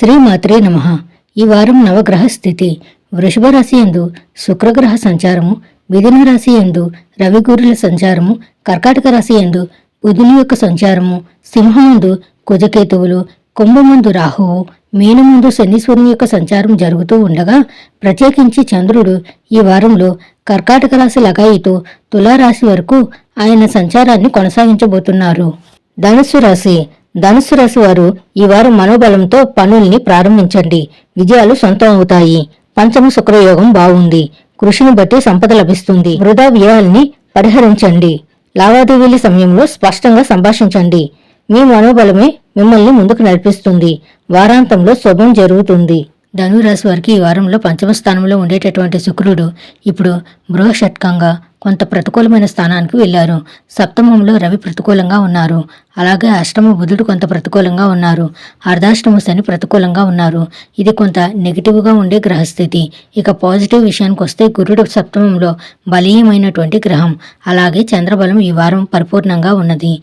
శ్రీమాత్రే నమ. ఈ వారం నవగ్రహ స్థితి. వృషభ రాశి ఎందు శుక్రగ్రహ సంచారము మిథున రాశి ఎందు రవిగూరుల సంచారము కర్కాటక రాశి ఎందు బుధుని యొక్క సంచారము సింహముందు కుజకేతువులు కుంభముందు రాహువు మీనముందు శనీశ్వరుని యొక్క సంచారం జరుగుతూ ఉండగా ప్రత్యేకించి చంద్రుడు ఈ వారంలో కర్కాటక రాశి లగాయితో తులారాశి వరకు ఆయన సంచారాన్ని కొనసాగించబోతున్నారు. ధనుస్సు రాశి ధనుసు రాశి వారు ఈ వారం మనోబలంతో పనుల్ని ప్రారంభించండి. విజయాలు సొంతం అవుతాయి. పంచమ శుక్రయోగం బాగుంది. కృషిని బట్టి సంపద లభిస్తుంది. వృధా వ్యయాల్ని పరిహరించండి. లావాదేవీల సమయంలో స్పష్టంగా సంభాషించండి. మీ మనోబలమే మిమ్మల్ని ముందుకు నడిపిస్తుంది. వారాంతంలో శుభం జరుగుతుంది. ధనురాశి వారికి ఈ వారంలో పంచమ స్థానంలో ఉండేటటువంటి శుక్రుడు ఇప్పుడు బృహషట్కంగా కొంత ప్రతికూలమైన స్థానానికి వెళ్ళారు సప్తమంలో రవి ప్రతికూలంగా ఉన్నారు. అలాగే అష్టమ బుధుడు కొంత ప్రతికూలంగా ఉన్నారు. అర్ధాష్టమ శని ప్రతికూలంగా ఉన్నారు. ఇది కొంత నెగిటివ్గా ఉండే గ్రహస్థితి. ఇక పాజిటివ్ విషయానికి వస్తే గురుడు సప్తమంలో బలీయమైనటువంటి గ్రహం. అలాగే చంద్రబలం ఈ వారం పరిపూర్ణంగా ఉన్నది.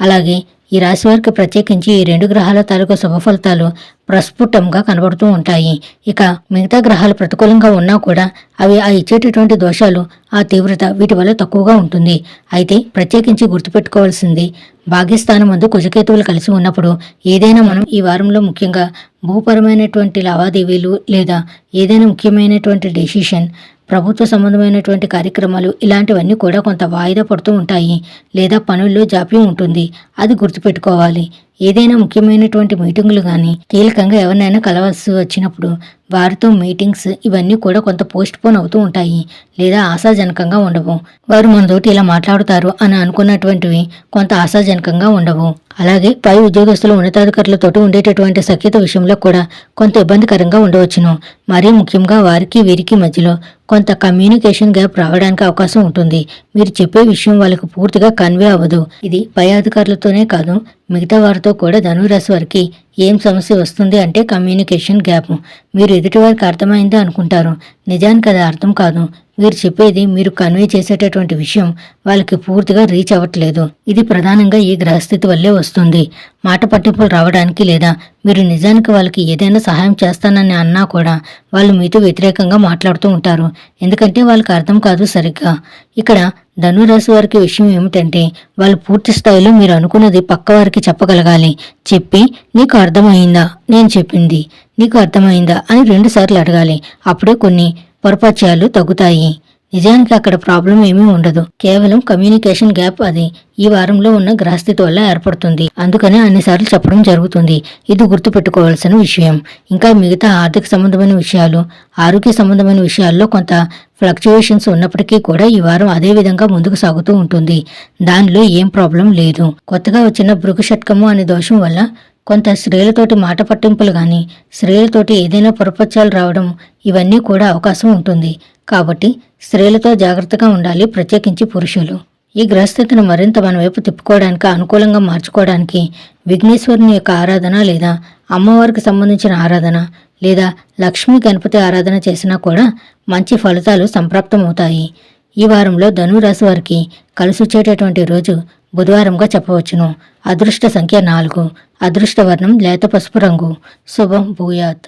అలాగే ఈ రాశి వారికి ప్రత్యేకించి ఈ రెండు గ్రహాల తాలూకు శుభ ఫలితాలు ప్రస్ఫుటంగా కనబడుతూ ఉంటాయి. ఇక మిగతా గ్రహాలు ప్రతికూలంగా ఉన్నా కూడా అవి ఆ ఇచ్చేటటువంటి దోషాలు ఆ తీవ్రత వీటి వల్ల తక్కువగా ఉంటుంది. అయితే ప్రత్యేకించి గుర్తుపెట్టుకోవాల్సింది భాగ్యస్థానం ముందు కుజకేతువులు కలిసి ఉన్నప్పుడు ఏదైనా మనం ఈ వారంలో ముఖ్యంగా భూపరమైనటువంటి లావాదేవీలు లేదా ఏదైనా ముఖ్యమైనటువంటి డెసిషన్ ప్రభుత్వ సంబంధమైనటువంటి కార్యక్రమాలు ఇలాంటివన్నీ కూడా కొంత వాయిదా పడుతూ ఉంటాయి లేదా పనుల్లో జాప్యం ఉంటుంది. అది గుర్తుపెట్టుకోవాలి. ఏదైనా ముఖ్యమైనటువంటి మీటింగులు కానీ కీలకంగా ఎవరినైనా కలవాల్సి వచ్చినప్పుడు వారితో మీటింగ్స్ ఇవన్నీ కూడా కొంత పోస్ట్ పోన్ అవుతూ ఉంటాయి లేదా ఆశాజనకంగా ఉండవు. వారు మనతోటి ఇలా మాట్లాడుతారు అని అనుకున్నటువంటివి కొంత ఆశాజనకంగా ఉండవు. అలాగే పై ఉద్యోగస్తులు ఉన్నతాధికారులతోటి ఉండేటటువంటి సఖ్యత విషయంలో కూడా కొంత ఇబ్బందికరంగా ఉండవచ్చును. మరీ ముఖ్యంగా వారికి వీరికి మధ్యలో కొంత కమ్యూనికేషన్ గ్యాప్ రావడానికి అవకాశం ఉంటుంది. మీరు చెప్పే విషయం వాళ్ళకు పూర్తిగా కన్వే అవ్వదు. ఇది పై అధికారులతోనే కాదు మిగతా వారితో కూడా ధనురాశి వారికి ఏం సమస్య వస్తుంది అంటే కమ్యూనికేషన్ గ్యాప్ మీరు ఎదుటివారికి అర్థమైందా అనుకుంటారు. నిజానికి అది అర్థం కాదు. మీరు చెప్పేది మీరు కన్వే చేసేటటువంటి విషయం వాళ్ళకి పూర్తిగా రీచ్ అవ్వట్లేదు. ఇది ప్రధానంగా ఈ గ్రహస్థితి వల్లే వస్తుంది. మాట పట్టింపులు రావడానికి లేదా మీరు నిజానికి వాళ్ళకి ఏదైనా సహాయం చేస్తానని అన్నా కూడా వాళ్ళు మీతో వ్యతిరేకంగా మాట్లాడుతూ ఉంటారు. ఎందుకంటే వాళ్ళకి అర్థం కాదు సరిగ్గా. ఇక్కడ ధనురాశి వారికి విషయం ఏమిటంటే వాళ్ళు పూర్తి స్థాయిలో మీరు అనుకున్నది పక్క వారికి చెప్పగలగాలి. చెప్పి నీకు అర్థమైందా? నేను చెప్పింది. నీకు అర్థమైందా అని రెండుసార్లు అడగాలి. అప్పుడే కొన్ని పొరపత్యాలు తగ్గుతాయి. నిజానికి అక్కడ ప్రాబ్లం ఏమీ ఉండదు. కేవలం కమ్యూనికేషన్ గ్యాప్ అది. ఈ వారంలో ఉన్న గ్రహస్థితి వల్ల ఏర్పడుతుంది. అందుకనే అన్నిసార్లు చెప్పడం జరుగుతుంది. ఇది గుర్తుపెట్టుకోవాల్సిన విషయం. ఇంకా మిగతా ఆర్థిక సంబంధమైన విషయాలు ఆరోగ్య సంబంధమైన విషయాల్లో కొంత ఫ్లక్చుయేషన్స్ ఉన్నప్పటికీ కూడా ఈ వారం అదే విధంగా ముందుకు సాగుతూ ఉంటుంది. దానిలో ఏం ప్రాబ్లం లేదు. కొత్తగా వచ్చిన భృగుషట్కము అనే దోషం వల్ల కొంత స్త్రీలతోటి మాట పట్టింపులు కానీ స్త్రీలతోటి ఏదైనా పురపత్యాలు రావడం ఇవన్నీ కూడా అవకాశం ఉంటుంది. కాబట్టి స్త్రీలతో జాగ్రత్తగా ఉండాలి ప్రత్యేకించి పురుషులు. ఈ గ్రహస్థితిని మరింత మన వైపు తిప్పుకోవడానికి అనుకూలంగా మార్చుకోవడానికి విఘ్నేశ్వరుని యొక్క ఆరాధన లేదా అమ్మవారికి సంబంధించిన ఆరాధన లేదా లక్ష్మీ గణపతి ఆరాధన చేసినా కూడా మంచి ఫలితాలు సంప్రాప్తమవుతాయి. ఈ వారంలో ధనురాశి వారికి కలిసొచ్చేటటువంటి రోజు బుధవారంగా చెప్పవచ్చును. అదృష్ట సంఖ్య నాలుగు. అదృష్టవర్ణం లేత పసుపు రంగు. శుభం భూయాత్.